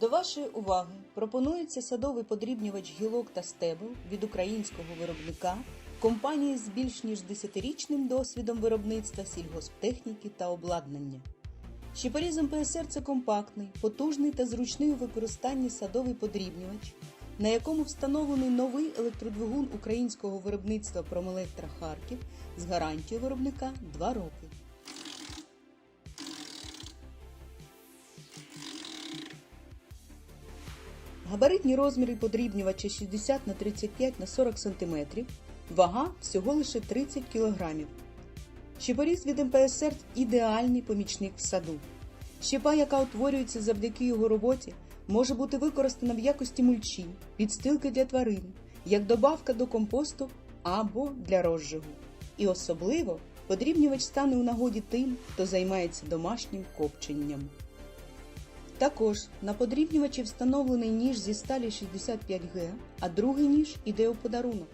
До вашої уваги пропонується садовий подрібнювач гілок та стебел від українського виробника компанії з більш ніж 10-річним досвідом виробництва сільгосптехніки та обладнання. Щепорізом ПСР це компактний, потужний та зручний у використанні садовий подрібнювач, на якому встановлений новий електродвигун українського виробництва Промелектра Харків з гарантією виробника 2 роки. Габаритні розміри подрібнювача 60 на 35 на 40 см, вага всього лише 30 кг. Щепоріз від МПСР ідеальний помічник в саду. Щепа, яка утворюється завдяки його роботі, може бути використана в якості мульчі, підстилки для тварин, як добавка до компосту або для розжигу. І особливо подрібнювач стане у нагоді тим, хто займається домашнім копченням. Також на подрібнювачі встановлений ніж зі сталі 65Г, а другий ніж іде у подарунок.